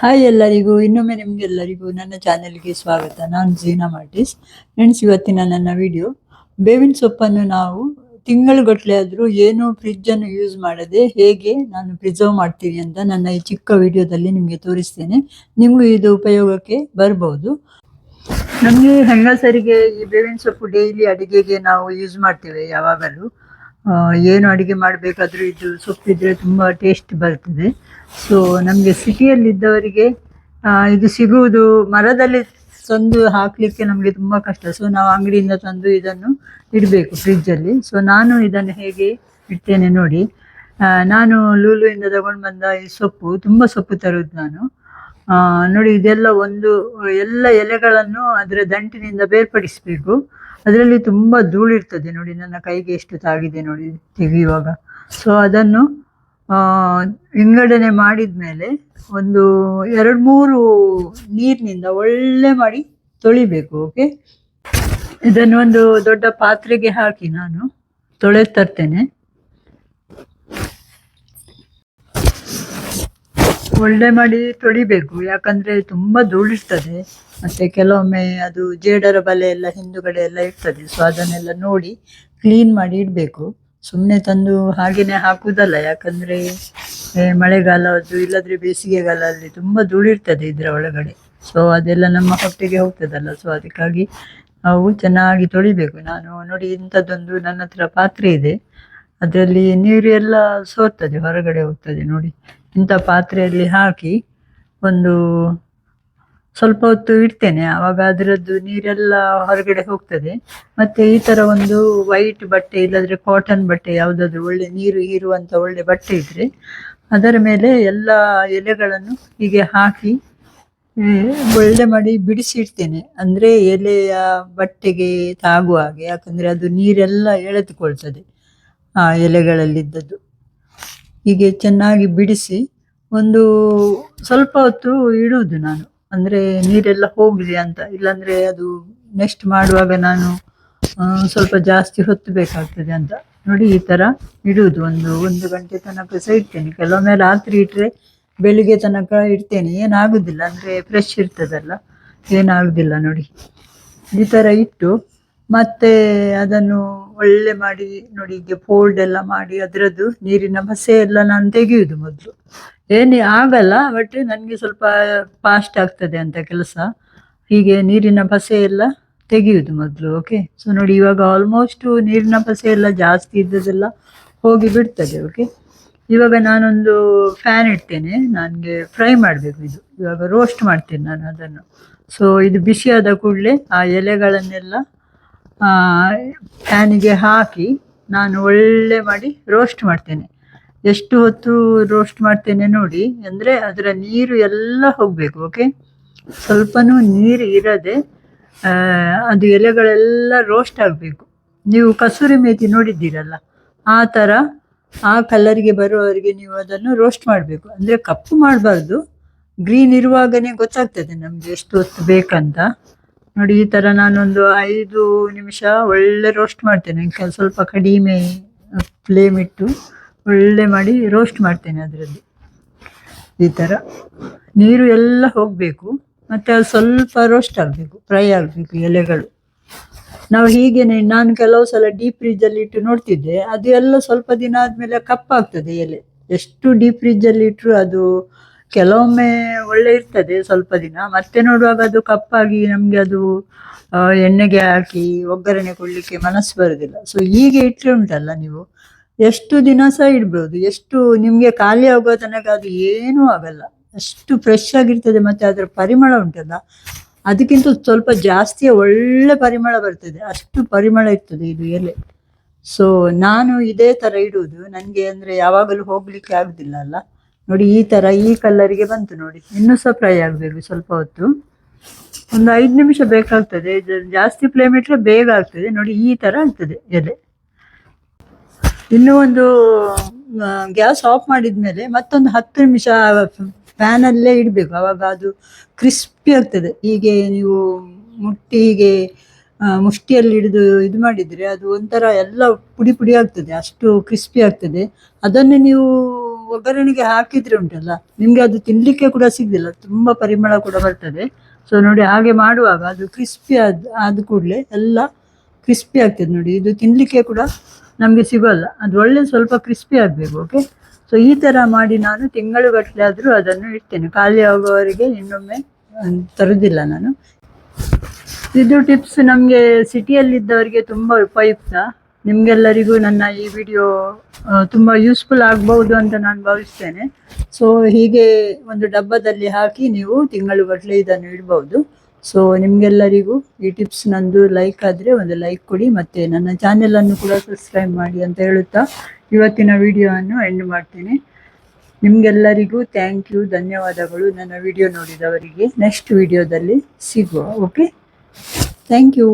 Hi ಎಲ್ಲರಿಗೂ, ಇನ್ನೊಮ್ಮೆ ನಿಮಗೆಲ್ಲರಿಗೂ ನನ್ನ ಚಾನೆಲ್ಗೆ ಸ್ವಾಗತ. ನಾನು ಜೀನಾ ಮಾರ್ಟಿಸ್ ಫ್ರೆಂಡ್ಸ್ ಇವತ್ತಿನ ನನ್ನ ವಿಡಿಯೋ ಬೇವಿನ ಸೊಪ್ಪನ್ನು ನಾವು ತಿಂಗಳುಗಟ್ಟಲೆ ಆದರೂ ಏನು ಫ್ರಿಜ್ಜನ್ನು ಯೂಸ್ ಮಾಡದೆ ಹೇಗೆ ನಾನು ಪ್ರಿಸರ್ವ್ ಮಾಡ್ತೀನಿ ಅಂತ ನನ್ನ ಈ ಚಿಕ್ಕ ವಿಡಿಯೋದಲ್ಲಿ ನಿಮಗೆ ತೋರಿಸ್ತೇನೆ. ನಿಮಗೂ ಇದು ಉಪಯೋಗಕ್ಕೆ ಬರ್ಬೋದು. ನಮಗೆ ಹೆಂಗಸರಿಗೆ ಈ ಬೇವಿನ ಸೊಪ್ಪು ಡೈಲಿ ಅಡುಗೆಗೆ ನಾವು ಯೂಸ್ ಮಾಡ್ತೇವೆ ಯಾವಾಗಲೂ. ಏನು ಅಡುಗೆ ಮಾಡಬೇಕಾದ್ರೂ ಇದು ಸೊಪ್ಪಿದ್ರೆ ತುಂಬ ಟೇಸ್ಟ್ ಬರ್ತದೆ. ಸೊ ನಮಗೆ ಸಿಟಿಯಲ್ಲಿದ್ದವರಿಗೆ ಇದು ಸಿಗುವುದು ಮರದಲ್ಲಿ ತಂದು ಹಾಕಲಿಕ್ಕೆ ನಮಗೆ ತುಂಬ ಕಷ್ಟ. ಸೊ ನಾವು ಅಂಗಡಿಯಿಂದ ತಂದು ಇದನ್ನು ಇಡಬೇಕು ಫ್ರಿಜ್ಜಲ್ಲಿ. ಸೊ ನಾನು ಇದನ್ನು ಹೇಗೆ ಇಡ್ತೇನೆ ನೋಡಿ. ನಾನು ಲೂಲುವಿಂದ ತಗೊಂಡು ಬಂದ ಈ ಸೊಪ್ಪು, ತುಂಬ ಸೊಪ್ಪು ತರುವುದು ನಾನು. ಆ, ನೋಡಿ ಇದೆಲ್ಲ ಒಂದು ಎಲ್ಲ ಎಲೆಗಳನ್ನು ಅದರ ದಂಟಿನಿಂದ ಬೇರ್ಪಡಿಸಬೇಕು. ಅದರಲ್ಲಿ ತುಂಬ ಧೂಳಿರ್ತದೆ ನೋಡಿ ನನ್ನ ಕೈಗೆ ಎಷ್ಟು ತಾಗಿದೆ ನೋಡಿ ತೆಗೆಯುವಾಗ. ಸೊ ಅದನ್ನು ವಿಂಗಡಣೆ ಮಾಡಿದ ಮೇಲೆ ಒಂದು ಎರಡು ಮೂರು ನೀರಿನಿಂದ ಒಳ್ಳೆ ಮಾಡಿ ತೊಳಿಬೇಕು ಓಕೆ ಇದನ್ನು ಒಂದು ದೊಡ್ಡ ಪಾತ್ರೆಗೆ ಹಾಕಿ ನಾನು ತೊಳೆದು ತರ್ತೇನೆ. ಒಳ್ಳೆ ಮಾಡಿ ತೊಳಿಬೇಕು. ಯಾಕಂದ್ರೆ ತುಂಬಾ ಧೂಳಿರ್ತದೆ. ಮತ್ತೆ ಕೆಲವೊಮ್ಮೆ ಅದು ಜೇಡರ ಬಲೆ ಎಲ್ಲ ಹಿಂದುಗಡೆ ಎಲ್ಲ ಇರ್ತದೆ. ಸೊ ಅದನ್ನೆಲ್ಲ ನೋಡಿ ಕ್ಲೀನ್ ಮಾಡಿ ಇಡಬೇಕು. ಸುಮ್ಮನೆ ತಂದು ಹಾಗೆಯೇ ಹಾಕುವುದಲ್ಲ. ಯಾಕಂದ್ರೆ ಮಳೆಗಾಲದ್ದು ಇಲ್ಲದ್ರೆ ಬೇಸಿಗೆಗಾಲ ಅಲ್ಲಿ ತುಂಬಾ ಧೂಳಿರ್ತದೆ ಇದರ ಒಳಗಡೆ. ಸೊ ಅದೆಲ್ಲ ನಮ್ಮ ಹೊಟ್ಟೆಗೆ ಹೋಗ್ತದಲ್ಲ. ಸೊ ಅದಕ್ಕಾಗಿ ನಾವು ಚೆನ್ನಾಗಿ ತೊಳಿಬೇಕು. ನಾನು ನೋಡಿ ಇಂಥದ್ದೊಂದು ನನ್ನ ಹತ್ರ ಪಾತ್ರೆ ಇದೆ. ಅದರಲ್ಲಿ ನೀರು ಎಲ್ಲ ಸೋರ್ತದೆ, ಹೊರಗಡೆ ಹೋಗ್ತದೆ ನೋಡಿ. ಇಂಥ ಪಾತ್ರೆಯಲ್ಲಿ ಹಾಕಿ ಒಂದು ಸ್ವಲ್ಪ ಹೊತ್ತು ಇಡ್ತೇನೆ. ಆವಾಗ ಅದರದ್ದು ನೀರೆಲ್ಲ ಹೊರಗಡೆ ಹೋಗ್ತದೆ. ಮತ್ತೆ ಈ ತರ ಒಂದು ವೈಟ್ ಬಟ್ಟೆ ಇಲ್ಲದ್ರೆ ಕಾಟನ್ ಬಟ್ಟೆ ಯಾವುದಾದ್ರೂ ಒಳ್ಳೆ ನೀರು ಹೀರುವಂತ ಒಳ್ಳೆ ಬಟ್ಟೆ ಇದ್ರೆ ಅದರ ಮೇಲೆ ಎಲ್ಲ ಎಲೆಗಳನ್ನು ಹೀಗೆ ಹಾಕಿ ಒಳ್ಳೆ ಮಾಡಿ ಬಿಡಿಸಿ ಇಡ್ತೇನೆ. ಅಂದ್ರೆ ಎಲೆಯ ಬಟ್ಟೆಗೆ ತಾಗುವ ಹಾಗೆ. ಯಾಕಂದ್ರೆ ಅದು ನೀರೆಲ್ಲ ಎಳೆದುಕೊಳ್ತದೆ ಆ ಎಲೆಗಳಲ್ಲಿದ್ದದ್ದು. ಹೀಗೆ ಚೆನ್ನಾಗಿ ಬಿಡಿಸಿ ಒಂದು ಸ್ವಲ್ಪ ಹೊತ್ತು ಇಡುವುದು ನಾನು. ಅಂದ್ರೆ ನೀರೆಲ್ಲ ಹೋಗ್ಲಿ ಅಂತ. ಇಲ್ಲಾಂದ್ರೆ ಅದು ನೆಕ್ಸ್ಟ್ ಮಾಡುವಾಗ ನಾನು ಸ್ವಲ್ಪ ಜಾಸ್ತಿ ಹೊತ್ತು ಬೇಕಾಗ್ತದೆ ಅಂತ ನೋಡಿ ಈ ತರ ಇಡುವುದು ಒಂದು ಒಂದು ಗಂಟೆ ತನಕ ಸಹ ಇಡ್ತೇನೆ. ಕೆಲವೊಮ್ಮೆ ರಾತ್ರಿ ಇಟ್ಟರೆ ಬೆಳಿಗ್ಗೆ ತನಕ ಇಡ್ತೇನೆ. ಏನಾಗುದಿಲ್ಲ. ಅಂದ್ರೆ ಫ್ರೆಶ್ ಇರ್ತದಲ್ಲ. ಏನಾಗುದಿಲ್ಲ ನೋಡಿ. ಈ ತರ ಇಟ್ಟು ಮತ್ತೆ ಅದನ್ನು ಒಳ್ಳೆ ಮಾಡಿ ನೋಡಿ ಹೀಗೆ ಫೋಲ್ಡ್ ಎಲ್ಲ ಮಾಡಿ ಅದರದ್ದು ನೀರಿನ ಬಸೆ ಎಲ್ಲ ನಾನು ತೆಗೆಯುವುದು ಮೊದಲು. ಏನೇ ಆಗಲ್ಲ ಬಟ್ ನನಗೆ ಸ್ವಲ್ಪ ಫಾಸ್ಟ್ ಆಗ್ತದೆ ಅಂತ ಕೆಲಸ. ಹೀಗೆ ನೀರಿನ ಬಸೆ ಎಲ್ಲ ತೆಗೆಯುವುದು ಮೊದಲು ಓಕೆ ಸೊ ನೋಡಿ ಇವಾಗ ಆಲ್ಮೋಸ್ಟ್ ನೀರಿನ ಬಸೆ ಎಲ್ಲ ಜಾಸ್ತಿ ಇದ್ದದೆಲ್ಲ ಹೋಗಿ ಬಿಡ್ತದೆ ಓಕೆ ಇವಾಗ ನಾನೊಂದು ಫ್ಯಾನ್ ಇಡ್ತೇನೆ, ನನಗೆ ಫ್ರೈ ಮಾಡಬೇಕು ಇದು. ಇವಾಗ ರೋಸ್ಟ್ ಮಾಡ್ತೇನೆ ನಾನು ಅದನ್ನು. ಸೊ ಇದು ಬಿಸಿಯಾದ ಕೂಡಲೇ ಆ ಎಲೆಗಳನ್ನೆಲ್ಲ ಫ್ಯಾನಿಗೆ ಹಾಕಿ ನಾನು ಒಳ್ಳೆ ಮಾಡಿ ರೋಸ್ಟ್ ಮಾಡ್ತೇನೆ. ಎಷ್ಟು ಹೊತ್ತು ರೋಸ್ಟ್ ಮಾಡ್ತೇನೆ ನೋಡಿ, ಅಂದರೆ ಅದರ ನೀರು ಎಲ್ಲ ಹೋಗಬೇಕು ಓಕೆ ಸ್ವಲ್ಪನೂ ನೀರು ಇರದೆ ಅದು ಎಲೆಗಳೆಲ್ಲ ರೋಸ್ಟ್ ಆಗಬೇಕು. ನೀವು ಕಸೂರಿ ಮೇಥಿ ನೋಡಿದ್ದೀರಲ್ಲ, ಆ ಥರ ಆ ಕಲರ್ಗೆ ಬರುವವರೆಗೆ ನೀವು ಅದನ್ನು ರೋಸ್ಟ್ ಮಾಡಬೇಕು. ಅಂದರೆ ಕಪ್ಪು ಮಾಡಬಾರ್ದು ಗ್ರೀನ್ ಇರುವಾಗನೇ ಗೊತ್ತಾಗ್ತದೆ ನಮಗೆ ಎಷ್ಟು ಹೊತ್ತು ಬೇಕಂತ. ನೋಡಿ, ಈ ಥರ ನಾನೊಂದು ಐದು ನಿಮಿಷ ಒಳ್ಳೆ ರೋಸ್ಟ್ ಮಾಡ್ತೇನೆ. ಸ್ವಲ್ಪ ಕಡಿಮೆ ಫ್ಲೇಮ್ ಇಟ್ಟು ಒಳ್ಳೆ ಮಾಡಿ ರೋಸ್ಟ್ ಮಾಡ್ತೇನೆ ಅದರಲ್ಲಿ. ಈ ಥರ ನೀರು ಎಲ್ಲ ಹೋಗಬೇಕು. ಮತ್ತು ಅದು ಸ್ವಲ್ಪ ರೋಸ್ಟ್ ಆಗಬೇಕು ಫ್ರೈ ಆಗಬೇಕು ಎಲೆಗಳು. ನಾವು ಹೀಗೇನೆ, ನಾನು ಕೆಲವು ಸಲ ಡೀಪ್ ಫ್ರಿಜ್ಜಲ್ಲಿ ಇಟ್ಟು ನೋಡ್ತಿದ್ದೆ. ಅದು ಎಲ್ಲ ಸ್ವಲ್ಪ ದಿನ ಆದಮೇಲೆ ಕಪ್ಪಾಗ್ತದೆ ಎಲೆ. ಎಷ್ಟು ಡೀಪ್ ಫ್ರಿಜ್ಜಲ್ಲಿ ಇಟ್ಟರು ಅದು ಕೆಲವೊಮ್ಮೆ ಒಳ್ಳೆ ಇರ್ತದೆ ಸ್ವಲ್ಪ ದಿನ. ಮತ್ತೆ ನೋಡುವಾಗ ಅದು ಕಪ್ಪಾಗಿ ನಮಗೆ ಅದು ಎಣ್ಣೆಗೆ ಹಾಕಿ ಒಗ್ಗರಣೆ ಕೊಡಲಿಕ್ಕೆ ಮನಸ್ಸು ಬರೋದಿಲ್ಲ. ಸೊ ಹೀಗೆ ಇಟ್ಟರೆ ಉಂಟಲ್ಲ ನೀವು? ಎಷ್ಟು ದಿನ ಸಹ ಇಡ್ಬೋದು. ಎಷ್ಟು ನಿಮಗೆ ಖಾಲಿ ಆಗುವ ತನಕ ಅದು ಏನೂ ಆಗಲ್ಲ. ಅಷ್ಟು ಫ್ರೆಶ್ ಆಗಿರ್ತದೆ ಮತ್ತೆ ಅದರ ಪರಿಮಳ ಉಂಟಲ್ಲ. ಅದಕ್ಕಿಂತ ಸ್ವಲ್ಪ ಜಾಸ್ತಿ ಒಳ್ಳೆ ಪರಿಮಳ ಬರ್ತದೆ. ಅಷ್ಟು ಪರಿಮಳ ಇರ್ತದೆ ಇದು ಎಲೆ. ಸೊ ನಾನು ಇದೇ ತರ ಇಡುವುದು. ನನಗೆ ಅಂದ್ರೆ ಯಾವಾಗಲೂ ಹೋಗ್ಲಿಕ್ಕೆ ಆಗುದಿಲ್ಲ ಅಲ್ಲ? ನೋಡಿ, ಈ ತರ ಈ ಕಲ್ಲರಿಗೆ ಬಂತು ನೋಡಿ. ಇನ್ನು ಸಹ ಫ್ರೈ ಆಗಬೇಕು ಸ್ವಲ್ಪ ಹೊತ್ತು. ಒಂದು ಐದು ನಿಮಿಷ ಬೇಕಾಗ್ತದೆ. ಜಾಸ್ತಿ ಫ್ಲೇಮ್ ಇಟ್ಟರೆ ಬೇಗ ಆಗ್ತದೆ. ನೋಡಿ, ಈ ತರ ಆಗ್ತದೆ ಎಲೆ. ಇನ್ನು ಒಂದು ಗ್ಯಾಸ್ ಆಫ್ ಮಾಡಿದ್ಮೇಲೆ ಮತ್ತೊಂದು ಹತ್ತು ನಿಮಿಷ ಫ್ಯಾನಲ್ಲೇ ಇಡಬೇಕು. ಅವಾಗ ಅದು ಕ್ರಿಸ್ಪಿ ಆಗ್ತದೆ. ಹೀಗೆ ನೀವು ಮುಟ್ಟಿ, ಹೀಗೆ ಮುಷ್ಟಿಯಲ್ಲಿ ಹಿಡಿದು ಇದು ಮಾಡಿದರೆ ಅದು ಒಂಥರ ಎಲ್ಲ ಪುಡಿ ಪುಡಿ ಆಗ್ತದೆ. ಅಷ್ಟು ಕ್ರಿಸ್ಪಿ ಆಗ್ತದೆ. ಅದನ್ನು ನೀವು ಒಗ್ಗರಣೆಗೆ ಹಾಕಿದ್ರೆ ಉಂಟಲ್ಲ, ನಿಮಗೆ ಅದು ತಿನ್ನಲಿಕ್ಕೆ ಕೂಡ ಸಿಗಲಿಲ್ಲ ತುಂಬಾ ಪರಿಮಳ ಕೂಡ ಬರ್ತದೆ. ಸೊ ನೋಡಿ ಹಾಗೆ ಮಾಡುವಾಗ ಅದು ಕ್ರಿಸ್ಪಿ ಆದ ಆದ ಕೂಡಲೇ ಎಲ್ಲ ಕ್ರಿಸ್ಪಿ ಆಗ್ತದೆ ನೋಡಿ. ಇದು ತಿನ್ಲಿಕ್ಕೆ ಕೂಡ ನಮಗೆ ಸಿಗೋಲ್ಲ, ಅದು ಒಳ್ಳೆ ಸ್ವಲ್ಪ ಕ್ರಿಸ್ಪಿ ಆಗಬೇಕು ಓಕೆ ಸೊ ಈ ತರ ಮಾಡಿ ನಾನು ತಿಂಗಳುಗಟ್ಟಲೆ ಆದರೂ ಅದನ್ನು ಇಡ್ತೇನೆ. ಖಾಲಿ ಆಗುವವರೆಗೆ ಇನ್ನೊಮ್ಮೆ ತರುವುದಿಲ್ಲ ನಾನು. ಇದು ಟಿಪ್ಸ್ ನಮಗೆ ಸಿಟಿಯಲ್ಲಿದ್ದವರಿಗೆ ತುಂಬ ಉಪಯುಕ್ತ. ನಿಮ್ಗೆಲ್ಲರಿಗೂ ನನ್ನ ಈ ವಿಡಿಯೋ ತುಂಬ ಯೂಸ್ಫುಲ್ ಆಗಬಹುದು ಅಂತ ನಾನು ಭಾವಿಸ್ತೇನೆ. ಸೊ ಹೀಗೆ ಒಂದು ಡಬ್ಬದಲ್ಲಿ ಹಾಕಿ ನೀವು ತಿಂಗಳುಗಟ್ಟಲೆ ಇದನ್ನು ಇಡ್ಬೋದು ಸೊ ನಿಮಗೆಲ್ಲರಿಗೂ ಈ ಟಿಪ್ಸ್ ನಂದು ಲೈಕ್ ಆದರೆ ಒಂದು ಲೈಕ್ ಕೊಡಿ ಮತ್ತು ನನ್ನ ಚಾನೆಲನ್ನು ಕೂಡ ಸಬ್ಸ್ಕ್ರೈಬ್ ಮಾಡಿ ಅಂತ ಹೇಳುತ್ತಾ ಇವತ್ತಿನ ವಿಡಿಯೋವನ್ನು ಎಂಡ್ ಮಾಡ್ತೇನೆ. ನಿಮಗೆಲ್ಲರಿಗೂ ಥ್ಯಾಂಕ್ ಯು ಧನ್ಯವಾದಗಳು ನನ್ನ ವಿಡಿಯೋ ನೋಡಿದವರಿಗೆ. ನೆಕ್ಸ್ಟ್ ವಿಡಿಯೋದಲ್ಲಿ ಸಿಗುವ ಓಕೆ ಥ್ಯಾಂಕ್ ಯು